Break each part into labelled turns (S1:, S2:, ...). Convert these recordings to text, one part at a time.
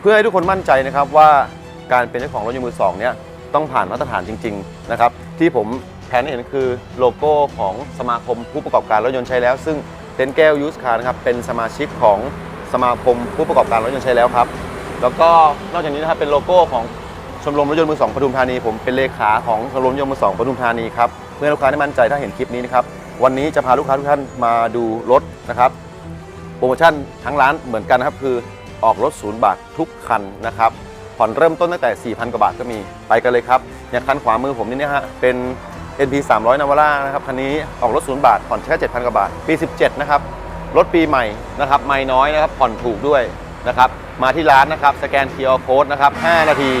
S1: เพื่อให้ทุกคนมั่นใจนะครับว่าการเป็นเจ้าของรถยนต์มือสองเนี่ยต้องผ่านมาตรฐานจริงๆนะครับที่ผมแผนให้เห็นคือโลโก้ของสมาคมผู้ประกอบการรถยนต์ใช้แล้ว ซึ่งเต็นแก้วยูสคาร์นะครับเป็นสมาชิกของสมาคมผู้ประกอบการรถยนต์ใช้แล้วครับ แล้วก็นอกจากนี้นะครับเป็นโลโก้ของชมรมรถยนต์มือสองปทุมธานีผมเป็นเลขาของชมรมรถยนต์มือสองปทุมธานีครับเพื่อให้ลูกค้าได้มั่นใจถ้าเห็นคลิปนี้นะครับวันนี้จะพาลูกค้าทุกท่านมาดูรถนะครับโปรโมชั่นทั้งร้านเหมือนกันนะครับคือ ออกรถศูนย์บาททุกคันนะครับผ่อนเริ่มต้นตั้งแต่ 4,000 กว่าบาทก็มีไปกันเลยครับอย่างคันขวามือผมนี่นะฮะเป็น NP 300 Navara นะครับคันนี้ออกรถศูนย์บาทผ่อนแค่7,000 กว่าบาท ปี 17 นะครับ รถปีใหม่นะครับไม่น้อยนะครับผ่อนถูกด้วยนะครับมาที่ร้านนะครับสแกน QR Code นะครับ 5 นาที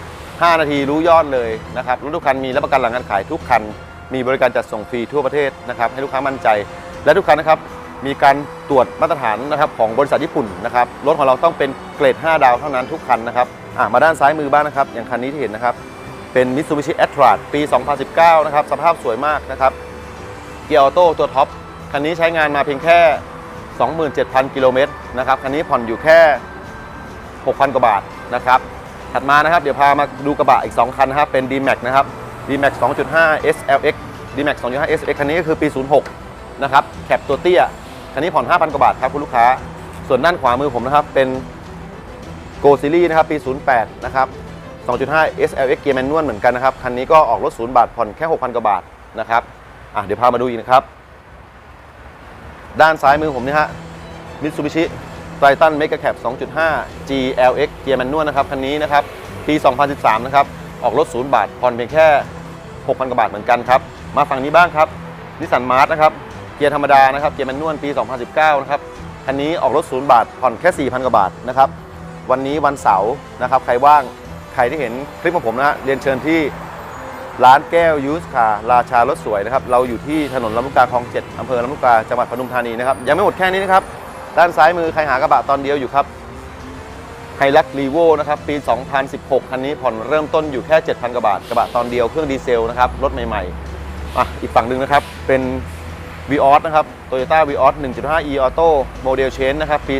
S1: 5 นาทีรู้ยอดเลยนะครับรถทุกคันมีรับประกันหลังการขายทุกคัน มีบริการจัดส่งฟรีทั่วประเทศนะครับให้ลูกค้ามั่นใจและทุกคันนะครับ มีการตรวจมาตรฐานนะครับของบริษัทญี่ปุ่นนะครับรถของเราต้องเป็นเกรด 5 ดาวเท่านั้นทุกคันนะครับอะมาด้านซ้ายมือบ้างนะครับ อย่างคันนี้ที่เห็นนะครับ เป็น Mitsubishi a t r a ปี 2019 นะครับ สภาพสวยมากนะครับ เกียร์ออโต้ตัวท็อป คันนี้ใช้งานมาเพียงแค่ 27,000 กิโลเมตรนะครับ คันนี้ผ่อนอยู่แค่ 6,000 กว่าบาทนะครับ ถัดมานะครับ เดี๋ยวพามาดูกระบะอีก 2 คันนะครับ เป็น D-Max นะครับ D-Max 2.5 SLX D-Max 2.5 SLX คันนี้ก็คือปี 06 นะครับ แคปตัวเตี้ย คันนี้ผ่อน 5,000 กว่าบาทครับคุณลูกค้า ส่วนด้านขวามือผมนะครับ เป็น Go Series นะครับ ปี 08 นะครับ 2.5 SLX เกียร์แมนนวลเหมือนกันนะครับ คันนี้ก็ออกรถ 0 บาทผ่อนแค่ 6,000 กว่าบาทนะครับอะเดี๋ยวพามาดูอีกนะครับ ด้านซ้ายมือผมนี่ฮะมิตซูบิชิไ i ตันเมกะแคป2.5 GLX เกียร์แมนนวลนะครับ คันนี้นะครับ ปี 2013 นะครับ ออกรถ 0 บาทผ่อนเพียงแค่ 6,000 กว่าบาทเหมือนกันครับ มาฝั่งนี้บ้างครับนิสสันมาร์ทนะครับ เกียร์ธรรมดานะครับเกียร์แมนนวลปี 2019 นะครับคันนี้ออกรถ0บาทผ่อนแค่ 4,000 กว่าบาทนะครับวันนี้วันเสาร์นะครับใครว่างใครที่เห็นคลิปของผมนะฮะเรียนเชิญที่ร้านแก้วยูสคาราชารถสวยนะครับเราอยู่ที่ถนนลำลูกกาคลองเจ็ดอำเภอลำลูกกาจังหวัดปทุมธานีนะครับยังไม่หมดแค่นี้นะครับด้านซ้ายมือใครหากระบะตอนเดียวอยู่ครับไฮลักรีโวนะครับปี 2016 คันนี้ผ่อนเริ่มต้นอยู่แค่ 7,000 กว่าบาทกระบะตอนเดียวเครื่องดีเซลนะครับรถใหม่ๆอะอีกฝั่งหนึ่งนะครับเป็น v ีออสนะครับ Toyota v ีออส1.5 e Auto โมเดลเชนนะครับ ปี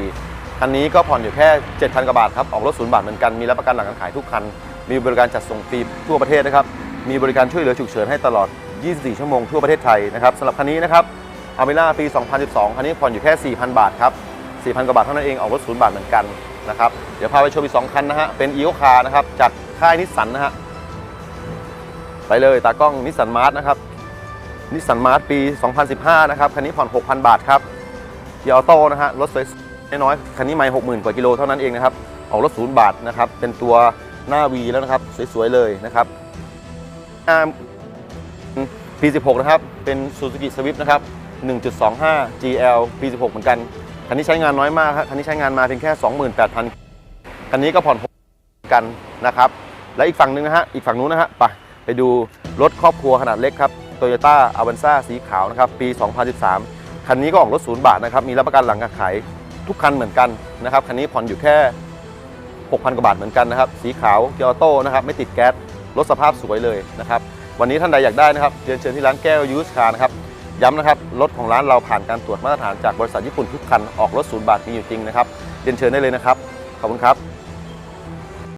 S1: 2014 คันนี้ก็ผ่อนอยู่แค่ 7,000 กว่าบาทครับ ออกรถศูนย์บาทเหมือนกัน มีรับประกันหลังการขายทุกคัน มีบริการจัดส่งฟรีทั่วประเทศนะครับ มีบริการช่วยเหลือฉุกเฉินให้ตลอด 24 ชั่วโมงทั่วประเทศไทยนะครับสำหรับคันนี้นะครับอเมล่าปี 2012 คันนี้ผ่อนอยู่แค่ 4,000 บาทครับ 4,000 กว่าบาทเท่านั้นเอง ออกรถศูนย์บาทเหมือนกันนะครับ เดี๋ยวพาไปชมอีก 2 คันนะฮะ เป็นอีโอคาร์นะครับ จากค่ายนิสสันนะฮะ ไปเลย ตากล้องนิสสันมาร์ทนะครับ นิสสันมาร์ทปี 2015 นะครับ คันนี้ผ่อน 6,000 บาทครับเกียร์ออโต้นะฮะ รถสวยน้อยคันนี้ไม่60,000 กว่ากิโลเท่านั้นเองนะครับ ออกรถศูนย์บาทนะครับ เป็นตัวหน้า V แล้วนะครับ สวยๆ เลยนะครับปี 16 นะครับ เป็น Suzuki Swift นะครับ 1.25 GL ปี 16 เหมือนกัน คันนี้ใช้งานน้อยมากครับคันนี้ใช้งานมาเพียงแค่ 28,000 คันนี้ก็ผ่อน6กันนะครับ และอีกฝั่งหนึ่งนะฮะ อีกฝั่งนู้นนะฮะ ไปไปดูรถครอบครัวขนาดเล็กครับ Toyota Avanza สีขาวนะครับปี 2013 คันนี้ก็ออกรถศูนย์บาทนะครับมีรับประกันหลังการขายทุกคันเหมือนกันนะครับคันนี้ผ่อนอยู่แค่ 6,000 กว่าบาทเหมือนกันนะครับสีขาวเกียร์ออโต้นะครับไม่ติดแก๊สรถสภาพสวยเลยนะครับวันนี้ท่านใดอยากได้นะครับเรียนเชิญที่ร้านแก้วยูสคาร์นะครับย้ำนะครับรถของร้านเราผ่านการตรวจมาตรฐานจากบริษัทญี่ปุ่นทุกคันออกรถศูนย์บาทมีอยู่จริงนะครับเรียนเชิญได้เลยนะครับขอบคุณครับ